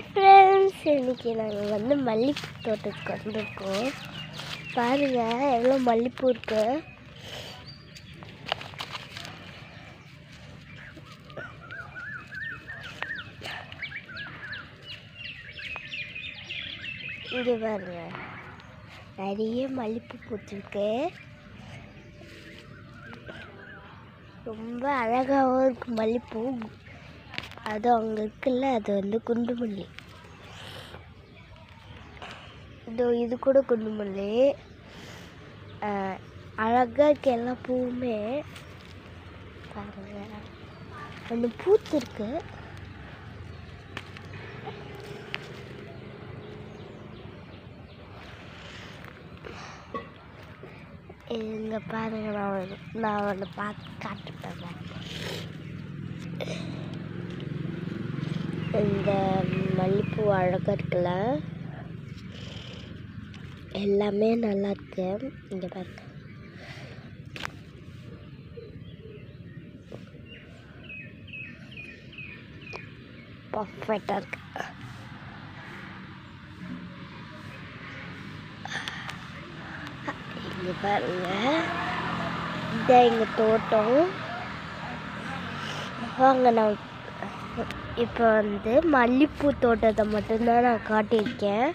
Hi friends இன்றைக்கி நாங்கள் வந்து மல்லிகைப்பூ தோட்டத்துக்கு வந்திருக்கோம். பாருங்க எவ்வளோ மல்லிகைப்பூ இருக்கு. இங்கே பாருங்க நிறைய மல்லிகைப்பூ பூத்துருக்கு. ரொம்ப அழகாகவும் இருக்கு மல்லிகைப்பூ அது அங்கே இருக்குல்ல அது வந்து குண்டுமல்லி. இதோ இது கூட குண்டுமல்லி. அழகாக இருக்க எல்லா பூவுமே. பாருங்க. ஒன்று பூத்திருக்கு இங்கே பாருங்க நான் ஒண்ணு- நான் ஒன்று பார்த்து காட்டுப்பேன் இந்த மல்லிப்பூ அழகாக இருக்குல்ல எல்லாமே நல்லா இருக்கு இங்கே பாருங்க. பர்ஃபெக்டாக இருக்கு. இங்கே பாருங்க. இதான் எங்கள் தோட்டம். வாங்க நான் இப்போ வந்து மல்லிப்பூ தோட்டத்தை மட்டும்தான் நான் காட்டியிருக்கேன்.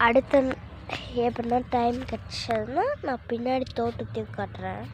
அடுத்த எப்படின்னா டைம் கிடச்சதுன்னா நான் பின்னாடி தோட்டத்தையும் காட்டுறேன்.